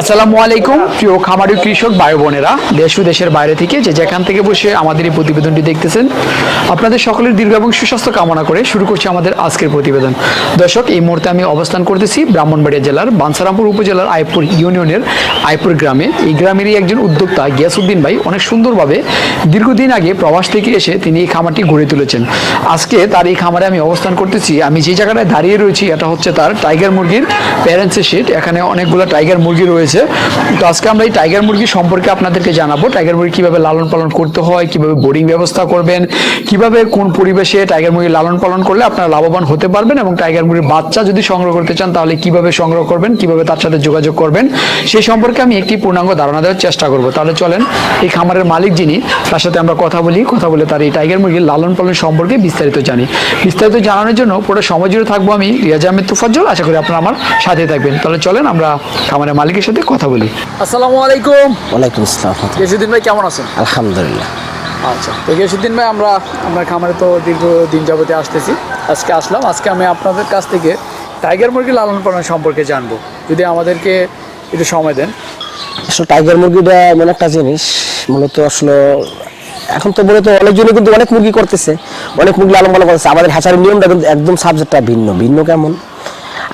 আসসালামু আলাইকুম, প্রিয় খামারি কৃষক ভাই বোনেরা। দেশ ও দেশের বাইরে থেকে যে যেখান থেকে বসে আমাদের এই প্রতিবেদনটি দেখতেছেন, আপনাদের সকলের দীর্ঘ এবং সুস্বাস্থ্য কামনা করে শুরু করছি আমাদের আজকের প্রতিবেদন। দর্শক, এই মুহূর্তে আমি অবস্থান করতেছি ব্রাহ্মণবাড়িয়া জেলার, বানসারামপুর উপজেলার আইপুর ইউনিয়নের আইপুর গ্রামে। এই গ্রামেরই একজন উদ্যোক্তা গিয়াসুদ্দিন ভাই অনেক সুন্দরভাবে দীর্ঘদিন আগে প্রবাস থেকে এসে তিনি এই খামারটি গড়ে তুলেছেন। আজকে তার এই খামারে আমি অবস্থান করতেছি। আমি যে জায়গাটায় দাঁড়িয়ে রয়েছি, এটা হচ্ছে তার টাইগার মুরগির প্যারেন্টসের শিট এখানে অনেকগুলো টাইগার মুরগি রয়েছে। তো আজকে আমরা এই টাইগার মুরগি সম্পর্কে আপনাদেরকে জানাব। টাইগার মুরগি কীভাবে লালন পালন করতে হয়, কীভাবে বোর্ডিং ব্যবস্থা করবেন, কীভাবে কোন পরিবেশে টাইগার মুরগি লালন পালন করলে আপনারা লাভবান হতে পারবেন এবং টাইগার মুরগির বাচ্চা যদি সংগ্রহ করতে চান তাহলে কীভাবে সংগ্রহ করবেন, কীভাবে তার সাথে যোগাযোগ করবেন সেই সম্পর্কে আমি একটি পূর্ণাঙ্গ ধারণা দেওয়ার চেষ্টা করব। তাহলে চলেন, এই খামারের মালিক যিনি, তার সাথে আমরা কথা বলি। কথা বলে তার এই টাইগার মুরগির লালন পালন সম্পর্কে বিস্তারিত জানি। বিস্তারিত জানানোর জন্য পুরো সময় জুড়ে থাকব আমি, রিয়াজ আহমেদ তুফাজ্জল। আশা করি আপনারা আমার সাথে থাকবেন। তাহলে চলেন, আমরা খামারের মালিকের সাথে কথা বলি। আসসালামু আলাইকুম। ওয়ালাইকুম আসসালাম গেসুদ্দিন ভাই কেমন আছেন? আলহামদুলিল্লাহ। আচ্ছা তো গেসুদ্দিন ভাই আমরা আপনার খামারে তো দীর্ঘ দিন যাবতে আসতেছি। আজকে আসলাম। আজকে আমি আপনাদের কাছ থেকে টাইগার মুরগি লালন পালন সম্পর্কে জানব। যদি আমাদেরকে একটু সময় দেন। আসলে টাইগার মুরগিটা এমন একটা জিনিস মূলত আসলে এখন তো মূলত অনেকজনে কিন্তু অনেক মুরগি করতেছে অনেক মুরগি লালন পালন করতেছে। আমাদের হ্যাচারির নিয়মটা কিন্তু একদম সাবজেক্টটা ভিন্ন। ভিন্ন কেমন?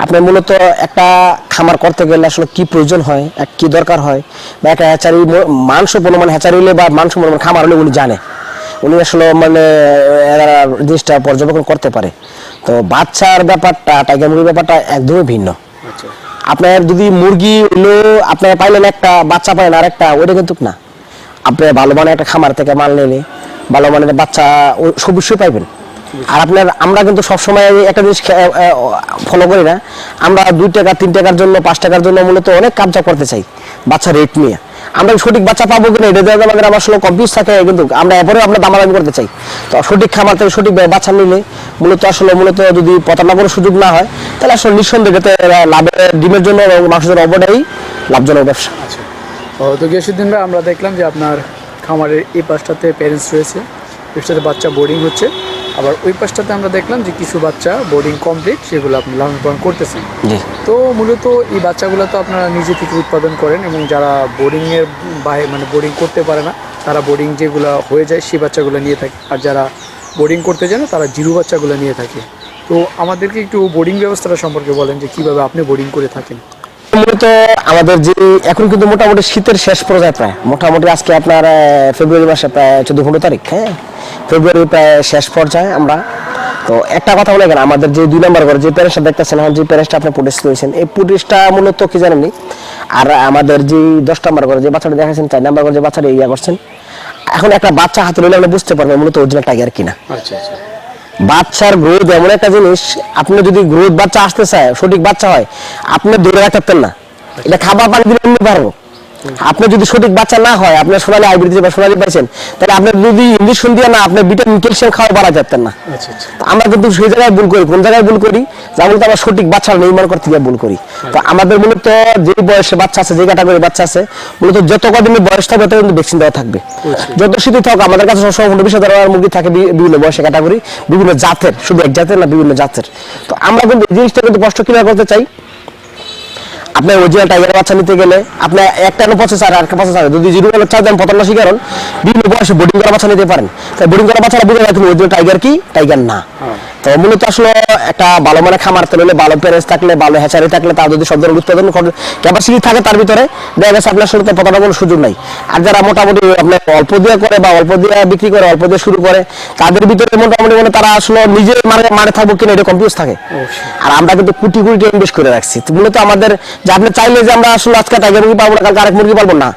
আপনার মূলত একটা খামার করতে গেলে আসলে কি প্রয়োজন হয় এক কি দরকার হয় বা একটা হ্যাচারি মাংস মানে হ্যাচারি হলে বা মাংস মানে খামার হলে উনি জানে। উনি আসলে মানে জিনিসটা পর্যবেক্ষণ করতে পারে। তো বাচ্চার ব্যাপারটা টাইগার মুরগির ব্যাপারটা একদমই ভিন্ন। আচ্ছা। আপনার যদি মুরগি হলো আপনার পাইলেন একটা বাচ্চা পাইলেন আর একটা ওইটা কিন্তু না। আপনি ভালো মানের একটা খামার থেকে মাল নিলে ভালো মানের বাচ্চা অবশ্যই পাইবেন। আর আপনার, আমরা কিন্তু সবসময় একটা জিনিস ফলো করি না। আমরা দুই টাকা, তিন টাকার জন্য, পাঁচ টাকার জন্য মূলত অনেক কাবজা করতে চাই, বাচ্চা রেট নিয়ে। আমরা সঠিক বাচ্চা পাবো কিনা, এটা দিয়ে আমাদের আমার আসলে কনফিউজ থাকে, কিন্তু আমরা এরপরেও আমরা দামাদামি করতে চাই। তো সঠিক খামার থেকে সঠিক বাচ্চা নিলে মূলত আসলে, মূলত যদি প্রতারণা করার সুযোগ না হয়, তাহলে আসলে নিঃসন্দেহে লাভের, ডিমের জন্য এবং মাংসের জন্য অবদাই লাভজনক ব্যবসা। আচ্ছা। তো ভাই আমরা দেখলাম যে আপনার খামারের এই পাশটাতে প্যারেন্টস রয়েছে। পাশটাতে বাচ্চা বোর্ডিং হচ্ছে। আবার ওই পাশটাতে আমরা দেখলাম যে কিছু বাচ্চা বোর্ডিং কমপ্লিট সেগুলো আপনি লালন পালন করতেছেন তো মূলত এই বাচ্চাগুলো তো আপনারা নিজে থেকে উৎপাদন করেন এবং যারা বোর্ডিংয়ের বাইরে মানে বোর্ডিং করতে পারে না তারা বোর্ডিং যেগুলো হয়ে যায় সেই বাচ্চাগুলো নিয়ে থাকে। আর যারা বোর্ডিং করতে জানে তারা জিরো বাচ্চাগুলো নিয়ে থাকে। তো আমাদেরকে একটু বোর্ডিং ব্যবস্থাটা সম্পর্কে বলেন যে কীভাবে আপনি বোর্ডিং করে থাকেন। মূলত আমাদের যে এখন কিন্তু মোটামুটি শীতের শেষ পর্যায়ে প্রায়। মোটামুটি আজকে আপনার ফেব্রুয়ারি মাসে প্রায় চোদ্দ পনেরো তারিখ হ্যাঁ? ফেব্রুয়ারি প্রায় শেষ পর্যায়ে আমরা। তো একটা কথা বলে গেলাম আমাদের যে দুই নম্বর ঘরে যে প্যারেসটা দেখতেছেন এখন যে প্যারেসটা আপনি পুলিশ রয়েছেন এই পুলিশটা মূলত কি জানেননি আর আমাদের যে দশ নম্বর ঘরে যে বাচ্চাটা দেখাচ্ছেন চার নম্বর ঘরে যে বাচ্চাটা ইয়া করছেন এখন একটা বাচ্চা হাতে নিলে আপনি বুঝতে পারবেন মূলত অরিজিনাল টাইগার কিনা। আচ্ছা আচ্ছা। বাচ্চার গ্রোথ এমন একটা জিনিস আপনি যদি গ্রোথ বাচ্চা আসতে চায় সঠিক বাচ্চা হয় আপনি দূরে রাখতেন না। এটা খাবার পানি দিলে পারব আপনি যদি সঠিক বাচ্চা না হয় আপনি সোনালি হাইব্রিড বা সোনালি পাইছেন তাহলে আপনি যদি ইঞ্জেকশন দিয়ে না আপনি ভিটামিন ক্যালসিয়াম খাওয়া বাড়া যেতেন না। আচ্ছা আচ্ছা। আমরা কিন্তু সেই জায়গায় ভুল করি কোন জায়গায় ভুল করি? যা বলতে আমরা সঠিক বাচ্চা নির্মাণ করতে গিয়ে ভুল করি। তো আমাদের মূলত যে বয়সে বাচ্চা আছে যে ক্যাটাগরি বাচ্চা আছে মূলত যত কদিনের বয়স থাকবে তত কিন্তু ভ্যাকসিন দেওয়া থাকবে। যত শীতই থাকুক আমাদের কাছে সবসময় পনেরো বিশ হাজার মুরগি থাকে বিভিন্ন বয়সে ক্যাটাগরি বিভিন্ন জাতের শুধু এক জাতের না বিভিন্ন জাতের। তো আমরা কিন্তু এই জিনিসটা কিন্তু কষ্ট কীভাবে করতে চাই। আপনার অরিজিনাল টাইগার বাচ্চা নিতে গেলে আপনার একটা নো পঁচিশ আর একটা পঁচিশ আর যদি জিরো চার দেন পতান্ন শিকারণ বিভিন্ন বয়সে বোর্ডিং করা বাচ্চা নিতে পারেন। তাই বোর্ডিং করা বাচ্চারা বুঝে রাখুন অরিজিনাল টাইগার কি টাইগার না। তো মূলত আসলে একটা ভালো মানে খামার তেলে ভালো প্যারেন্স থাকলে ভালো হ্যাচারি থাকলে তার যদি সব ধরনের উৎপাদন ক্যাপাসিটি থাকে তার ভিতরে দেখা গেছে আপনার আসলে তো কোনো সুযোগ নাই। আর যারা মোটামুটি আপনার অল্প দিয়ে করে বা অল্প দিয়ে বিক্রি করে অল্প দিয়ে শুরু করে তাদের ভিতরে মোটামুটি মানে তারা আসলে নিজে মানে মানে থাকব কিনা এটা কনফিউজ থাকে। আর আমরা কিন্তু কোটি কোটি টাকা ইনভেস্ট করে রাখছি। তো মূলত আমাদের যে আপনি চাইলে যে আমরা আসলে আজকে টাইগার মুরগি পাবো না, কালকে আরেক মুরগি পাবো না।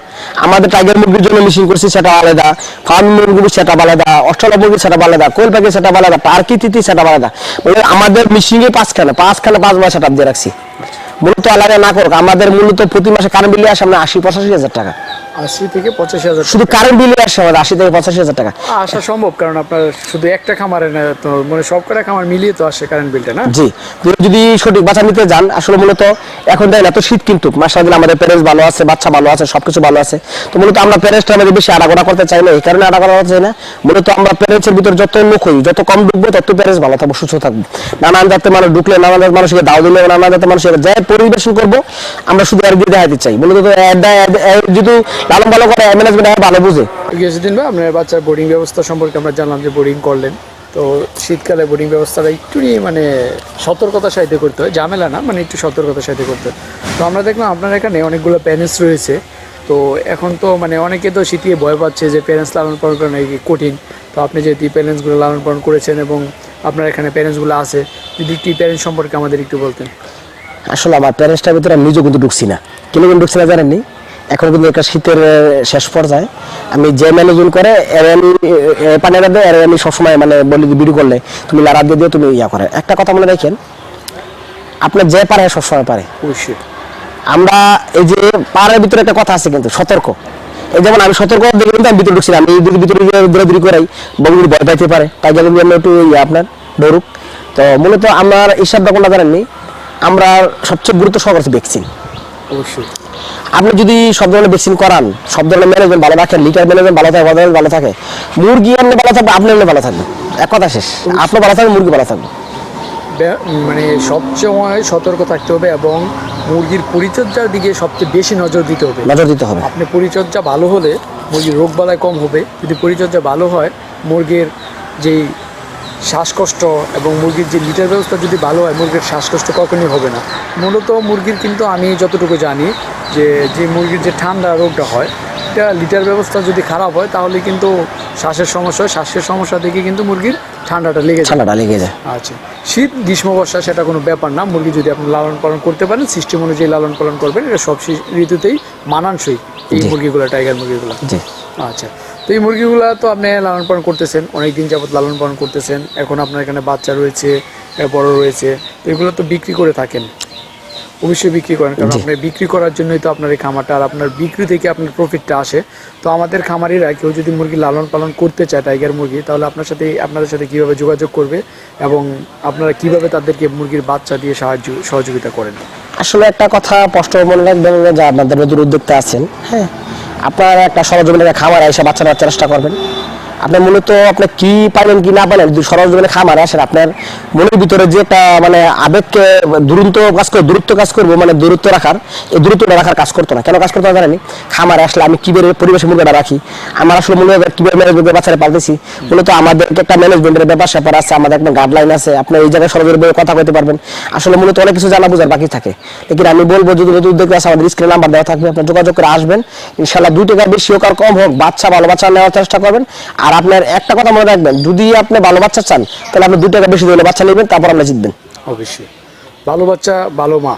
আমাদের টাইগার মুরগির জন্য মেশিন করছি, সেটা আলাদা। ফার্ম মুরগি সেটা আলাদা অস্ট্রেলিয়া মুরগি সেটা আলাদা কোল প্যাকে সেটা আলাদা টার্কি তিতি সেটা আলাদা। বলে আমাদের মেশিনে পাঁচখানে পাঁচখানে পাঁচ মাস সেটা দিয়ে রাখছি। মূলত আলাদা না করুক, আমাদের মূলত প্রতি মাসে কারেন্ট বিলে আসে আমরা আশি, পঁচাশি হাজার টাকা। আশি থেকে পঁচাশি হাজার শুধু কারেন্ট বিলে আসে আমাদের আশি থেকে পঁচাশি হাজার টাকা আসা সম্ভব কারণ আপনার শুধু একটা খামারে না তো মানে সব কটা খামার মিলিয়ে তো আসে কারেন্ট বিলটা না জি যদি সঠিক বাচ্চা নিতে যান আসলে মূলত এখন দেখেন এত শীত কিন্তু মাসাদিন আমাদের প্যারেন্টস ভালো আছে বাচ্চা ভালো আছে সবকিছু ভালো আছে তো মূলত আমরা প্যারেন্টসটা আমাদের বেশি আড়াগোড়া করতে চাই না এই কারণে আড়াগোড়া করতে চাই না মূলত আমরা প্যারেন্টসের ভিতর যত লোক হই যত কম ঢুকবো তত প্যারেন্টস ভালো থাকব সুস্থ থাকব নানান জাতের মানুষ ঢুকলে নানান জাতের মানুষকে দাও দিলে নানান জাতের মানুষকে যাই পরিবেশন করব আমরা শুধু আর দিয়ে দেখাতে চাই মূলত তো লালন ভালো করে ম্যানেজমেন্ট ভালো বুঝে। গিয়েছেন ভাই আপনার বাচ্চার বোর্ডিং ব্যবস্থা সম্পর্কে আমরা জানলাম যে বোর্ডিং করলেন। তো শীতকালে বোর্ডিং ব্যবস্থাটা একটু নিয়ে মানে সতর্কতার সাথে করতে হয় ঝামেলা না মানে একটু সতর্কতার সাথে করতে হয়। তো আমরা দেখলাম আপনার এখানে অনেকগুলো প্যারেন্টস রয়েছে। তো এখন তো মানে অনেকে তো শীতিয়ে ভয় পাচ্ছে যে প্যারেন্টস লালন পালন করা নাকি কঠিন। তো আপনি যেহেতু প্যারেন্টসগুলো লালন পালন করেছেন এবং আপনার এখানে প্যারেন্টসগুলো আছে যদি একটি প্যারেন্টস সম্পর্কে আমাদের একটু বলতেন। আসলে আমার প্যারেন্টসটার ভিতরে আমি নিজেও কিন্তু ঢুকছি না। কেন কিন্তু ঢুকছি না জানেননি? এখন কিন্তু একটা শীতের শেষ পর্যায়ে। আমি যে ম্যানেজমেন্ট করে এর আমি পানিরা দেয় এর আমি সবসময় মানে বলি ভিডিও করলে তুমি লারা দিয়ে তুমি ইয়া করে। একটা কথা মনে রাখেন আপনার যে পারে সবসময় পারে। আমরা এই যে পাড়ার ভিতরে একটা কথা আছে কিন্তু সতর্ক। এই যেমন আমি সতর্ক দেখে কিন্তু আমি ভিতরে ঢুকছি। আমি যদি ভিতরে দৌড়াদৌড়ি করাই বগুড়ি ভয় পাইতে পারে। তাই জন্য আমি একটু ইয়ে আপনার ডরুক তো মূলত আমার হিসাব ব্যাপারটা জানেননি আমরা সবচেয়ে গুরুত্ব সহকারে ভ্যাকসিন অবশ্যই। আপনি যদি সব ধরনের ভ্যাকসিন করান সব ধরনের ম্যানেজমেন্ট ভালো রাখেন লিটার ম্যানেজমেন্ট ভালো থাকে বাজার ভালো থাকে মুরগি আপনি ভালো থাকবে আপনি আপনি ভালো থাকবেন। এক কথা শেষ। আপনি ভালো থাকবেন মুরগি ভালো থাকবে। মানে সবসময় সতর্ক থাকতে হবে এবং মুরগির পরিচর্যার দিকে সবচেয়ে বেশি নজর দিতে হবে। নজর দিতে হবে। আপনি পরিচর্যা ভালো হলে মুরগির রোগ বালাই কম হবে। যদি পরিচর্যা ভালো হয় মুরগির যেই শ্বাসকষ্ট এবং মুরগির যে লিটার ব্যবস্থা যদি ভালো হয় মুরগির শ্বাসকষ্ট কখনই হবে না। মূলত মুরগির কিন্তু আমি যতটুকু জানি যে যে মুরগির যে ঠান্ডা রোগটা হয় এটা লিটার ব্যবস্থা যদি খারাপ হয় তাহলে কিন্তু শ্বাসের সমস্যা হয়। শ্বাসের সমস্যা থেকে কিন্তু মুরগির ঠান্ডাটা লেগে যায়। ঠান্ডাটা লেগে যায়। আচ্ছা। শীত গ্রীষ্ম বর্ষা সেটা কোনো ব্যাপার না। মুরগি যদি আপনি লালন পালন করতে পারেন সিস্টেম অনুযায়ী লালন পালন করবেন এটা সব ঋতুতেই মানানসই এই মুরগিগুলো টাইগার মুরগিগুলো। আচ্ছা। তো এই মুরগিগুলো তো আপনি লালন পালন করতেছেন অনেক দিন যাবত লালন পালন করতেছেন। এখন আপনার এখানে বাচ্চা রয়েছে বড় রয়েছে। তো এগুলো তো বিক্রি করে থাকেন। অবশ্যই বিক্রি করেন কারণ জি। আপনি বিক্রি করার জন্যই তো আপনার এই খামারটা আর আপনার বিক্রি থেকে আপনার প্রফিটটা আসে। তো আমাদের খামারিরা কেউ যদি মুরগি লালন পালন করতে চায় টাইগার মুরগি তাহলে আপনার সাথে আপনাদের সাথে কীভাবে যোগাযোগ করবে এবং আপনারা কীভাবে তাদেরকে মুরগির বাচ্চা দিয়ে সাহায্য সহযোগিতা করেন? আসলে একটা কথা স্পষ্ট মনে রাখবেন যে আপনাদের নতুন উদ্যোক্তা আছেন হ্যাঁ আপনারা একটা সরজমিনে খামার এসে বাচ্চা নেওয়ার চেষ্টা করবেন। আপনি মূলত আপনি কি পারেন কি না পারেন, যদি সরজমিনে খামার আসেন, আপনার মনের ভিতরে যে একটা মানে আবেগকে দূরত্ব কাজ করে, দূরত্ব কাজ করব মানে দূরত্ব রাখার, এই দূরত্বটা রাখার কাজ করতো না। কেন কাজ করতে জানেনি? খামারে আসলে আমি কীভাবে পরিবেশে মুরগাটা রাখি? আমার আসলে মনে হয় কীভাবে ম্যানেজমেন্টের বাচ্চারা পালতেছি মূলত আমাদের একটা ম্যানেজমেন্টের ব্যাপার স্যাপার আছে, আমাদের একটা গাইডলাইন আছে। আপনি এই জায়গায় সরজমিনে কথা বলতে পারবেন। আসলে মূলত অনেক কিছু জানা বোঝার বাকি থাকে। লেকিন আমি বলব, যদি নতুন উদ্যোগ আছে, আমাদের স্ক্রিন নাম্বার দেওয়া থাকবে, আপনি যোগাযোগ করে আসবেন। ইনশাল্লাহ দুই টাকা বেশি হোক আর কম হোক, বাচ্চা, ভালো বাচ্চা নেওয়ার চেষ্টা করবেন। আর আপনার একটা কথা মনে রাখবেন যদি আপনি ভালো বাচ্চা চান তাহলে আপনি দুই টাকা বেশি দিলে বাচ্চা নেবেন তারপর আপনি জিতবেন। অবশ্যই। ভালো বাচ্চা ভালো মা।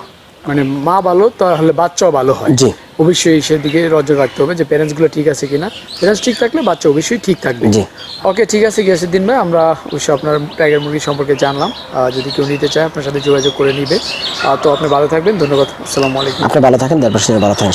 মানে মা ভালো তাহলে বাচ্চাও ভালো হয়। জি। অবশ্যই সেদিকে নজর রাখতে হবে যে প্যারেন্টসগুলো ঠিক আছে কিনা। প্যারেন্টস ঠিক থাকলে বাচ্চা অবশ্যই ঠিক থাকবে। জি। ওকে ঠিক আছে গ্যাসের দিন ভাই আমরা অবশ্যই আপনার টাইগার মুরগি সম্পর্কে জানলাম। যদি কেউ নিতে চায় আপনার সাথে যোগাযোগ করে নিবে। তো আপনি ভালো থাকবেন ধন্যবাদ আসসালামু আলাইকুম। আপনি ভালো থাকেন তারপর ভালো থাকেন